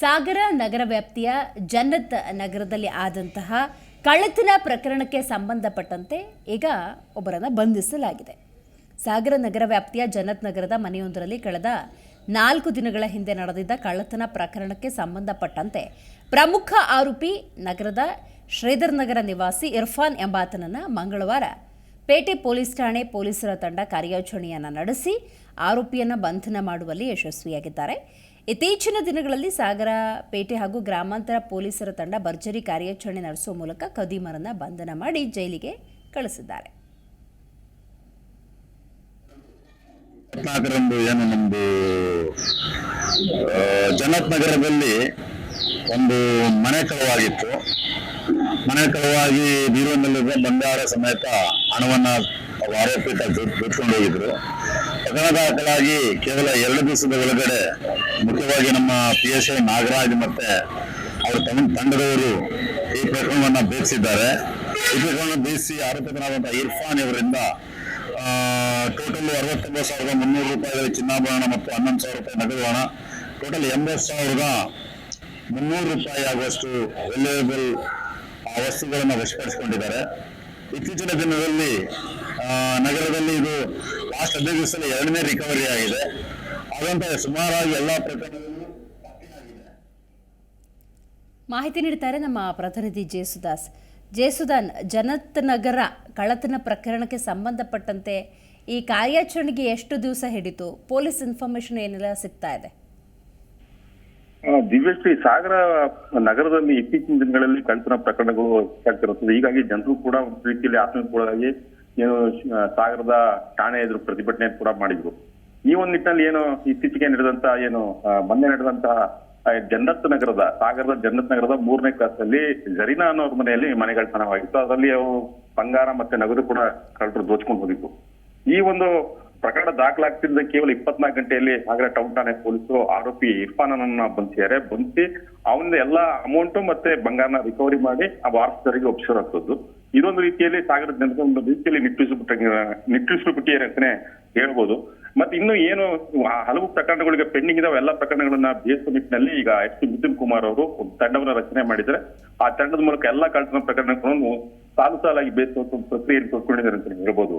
ಸಾಗರ ನಗರ ವ್ಯಾಪ್ತಿಯ ಜನ್ನತ್ ನಗರದಲ್ಲಿ ಆದಂತಹ ಕಳ್ಳತನ ಪ್ರಕರಣಕ್ಕೆ ಸಂಬಂಧಪಟ್ಟಂತೆ ಈಗ ಒಬ್ಬರನ್ನು ಬಂಧಿಸಲಾಗಿದೆ. ಸಾಗರ ನಗರ ವ್ಯಾಪ್ತಿಯ ಜನತ್ ನಗರದ ಮನೆಯೊಂದರಲ್ಲಿ ಕಳೆದ ನಾಲ್ಕು ದಿನಗಳ ಹಿಂದೆ ನಡೆದಿದ್ದ ಕಳ್ಳತನ ಪ್ರಕರಣಕ್ಕೆ ಸಂಬಂಧಪಟ್ಟಂತೆ ಪ್ರಮುಖ ಆರೋಪಿ ನಗರದ ಶ್ರೀಧರ್ ನಗರ ನಿವಾಸಿ ಇರ್ಫಾನ್ ಎಂಬಾತನನ್ನು ಮಂಗಳವಾರ ಪೇಟೆ ಪೊಲೀಸ್ ಠಾಣೆ ಪೊಲೀಸರ ತಂಡ ಕಾರ್ಯಾಚರಣೆಯನ್ನು ನಡೆಸಿ ಆರೋಪಿಯನ್ನು ಬಂಧನ ಮಾಡುವಲ್ಲಿ ಯಶಸ್ವಿಯಾಗಿದ್ದಾರೆ. ಇತ್ತೀಚಿನ ದಿನಗಳಲ್ಲಿ ಸಾಗರ ಪೇಟೆ ಹಾಗೂ ಗ್ರಾಮಾಂತರ ಪೊಲೀಸರ ತಂಡ ಭರ್ಜರಿ ಕಾರ್ಯಾಚರಣೆ ನಡೆಸುವ ಮೂಲಕ ಕದೀಮರನ್ನ ಬಂಧನ ಮಾಡಿ ಜೈಲಿಗೆ ಕಳಿಸಿದ್ದಾರೆ. ಜನತ್ ನಗರದಲ್ಲಿ ಒಂದು ಮನೆ ಕಳವಾಗಿತ್ತು. ಮನೆ ಕಳವಾಗಿ ಬೀರುವಿನಲ್ಲಿರುವ ಬಂಗಾರ ಸಮೇತ ಹಣವನ್ನ ಆರೋಪಿತ ಬಿಟ್ಕೊಂಡು ಹೋಗಿದ್ರು ಪ್ರಕರಣ ದಾಖಲಾಗಿ ಕೇವಲ ಎರಡು ದಿವಸದ ಒಳಗಡೆ ಮುಖ್ಯವಾಗಿ ನಮ್ಮ ಪಿ ಎಸ್ ಐ ನಾಗರಾಜ್ ಮತ್ತೆ ಅವರ ತಮ್ಮ ತಂಡದವರು ಈ ಪ್ರಕರಣವನ್ನ ಬೇಯಿಸಿದ್ದಾರೆ ಈ ಪ್ರಕರಣ ಬೇಯಿಸಿ ಆರೋಪಿತನಾದಂತಹ ಇರ್ಫಾನ್ ಇವರಿಂದ ಟೋಟಲ್ ಅರವತ್ತೊಂಬತ್ತು ಸಾವಿರದ ಮುನ್ನೂರು ರೂಪಾಯಿಗಳ ಚಿನ್ನಾಭರಣ ಮತ್ತು ಹನ್ನೊಂದು ಸಾವಿರ ರೂಪಾಯಿ ನಗದು ಹಣ. ಟೋಟಲ್ ಎಂಬತ್ತು ಸಾವಿರದ ಮುನ್ನೂರು ರೂಪಾಯಿ ಆಗುವಷ್ಟು ವ್ಯಾಲ್ಯೂಯಬಲ್ ವಸ್ತುಗಳನ್ನು ವಶಪಡಿಸಿಕೊಂಡಿದ್ದಾರೆ ಇತ್ತೀಚಿನ ದಿನದಲ್ಲಿ ನಗರದಲ್ಲಿ ಇದು ಲಾಸ್ಟ್ ಹದಿನೈದು ದಿವಸದಲ್ಲಿ ಎರಡನೇ ರಿಕವರಿ ಆಗಿದೆ. ಹಾಗಂತ ಸುಮಾರಾಗಿ ಎಲ್ಲ ಪ್ರಕರಣಗಳು ಮಾಹಿತಿ ನೀಡ್ತಾರೆ ನಮ್ಮ ಪ್ರತಿನಿಧಿ ಜೇಸುದಾಸ್. ಜೇಸುದಾನ್, ಜನತ್ ನಗರ ಕಳತನ ಪ್ರಕರಣಕ್ಕೆ ಸಂಬಂಧಪಟ್ಟಂತೆ ಈ ಕಾರ್ಯಾಚರಣೆಗೆ ಎಷ್ಟು ದಿವಸ ಹಿಡಿತು ಪೊಲೀಸ್ ಇನ್ಫಾರ್ಮೇಶನ್ ಏನೆಲ್ಲ ಸಿಗ್ತಾ ಇದೆ? ದಿವ್ಯಶ್ರೀ ಸಾಗರ ನಗರದಲ್ಲಿ ಇತ್ತೀಚಿನ ದಿನಗಳಲ್ಲಿ ಕಳ್ಳತನ ಪ್ರಕರಣಗಳು ಹೆಚ್ಚಾಗ್ತಿರುತ್ತದೆ ಹೀಗಾಗಿ ಜನರು ಕೂಡ ಒಂದು ರೀತಿಯಲ್ಲಿ ಆತಂಕಗೊಳಗಾಗಿ ಏನು ಸಾಗರದ ಠಾಣೆ ಎದುರು ಪ್ರತಿಭಟನೆ ಕೂಡ ಮಾಡಿದ್ರು. ಈ ಒಂದು ನಿಟ್ಟಿನಲ್ಲಿ ಏನು ಇತ್ತೀಚೆಗೆ ನಡೆದಂತ ಏನು ಮೊನ್ನೆ ನಡೆದಂತಹ ಜನ್ನತ್ ನಗರದ, ಸಾಗರದ ಜನ್ನತ್ ನಗರದ ಮೂರನೇ ಕ್ಲಾಸಲ್ಲಿ ಜರೀನಾ ಅನ್ನೋ ಮನೆಯಲ್ಲಿ ಮನೆಗಳ್ತನವಾಗಿತ್ತು ಅದರಲ್ಲಿ ಅವರು ಬಂಗಾರ ಮತ್ತೆ ನಗದು ಕೂಡ ಕಳ್ಳರು ದೋಚ್ಕೊಂಡು ಹೋಗಿತ್ತು ಈ ಒಂದು ಪ್ರಕರಣ ದಾಖಲಾಗ್ತಿದ್ದ ಕೇವಲ ಇಪ್ಪತ್ನಾಲ್ಕು ಗಂಟೆಯಲ್ಲಿ. ಸಾಗರ ಟೌನ್ ಠಾಣೆ ಪೊಲೀಸರು ಆರೋಪಿ ಇರ್ಫಾನ್ ಅನ್ನ ಬಂಧಿಸಿದ್ದಾರೆ ಬಂಧಿಸಿ ಅವನ ಎಲ್ಲಾ ಅಮೌಂಟ್ ಮತ್ತೆ ಬಂಗಾರನ ರಿಕವರಿ ಮಾಡಿ ಆ ವಾರಸರಿಗೆ ಹಾಕೋದು ಇದೊಂದು ರೀತಿಯಲ್ಲಿ ಸಾಗರ ಜನತೆ ಒಂದು ರೀತಿಯಲ್ಲಿ ನಿಟ್ಟುಸಿಬಿಟ್ಟ ನಿಟ್ಟುಸಿಬಿಟ್ಟಿದ್ದಾರೆ ಅಂತಾನೆ ಹೇಳ್ಬೋದು. ಮತ್ತೆ ಇನ್ನು ಏನು ಹಲವು ಪ್ರಕರಣಗಳಿಗೆ ಪೆಂಡಿಂಗ್ ಇದಾವೆ. ಎಲ್ಲ ಪ್ರಕರಣಗಳನ್ನ ಬೇಯಿಸುವ ನಿಟ್ಟಿನಲ್ಲಿ ಈಗ ಎಸ್ ಪಿ ಮಿಥುನ್ ಕುಮಾರ್ ಅವರು ಒಂದು ತಂಡವನ್ನ ರಚನೆ ಮಾಡಿದ್ದಾರೆ. ಆ ತಂಡದ ಮೂಲಕ ಎಲ್ಲಾ ಕಳ್ಳತನ ಪ್ರಕರಣಗಳನ್ನು ಸಾಲು ಸಾಲಾಗಿ ಬೇಯಿಸುವಂತ ಪ್ರಕ್ರಿಯೆಯನ್ನು ತೋರ್ಕೊಂಡಿದ್ದಾರೆ ಅಂತ ಹೇಳ್ಬೋದು.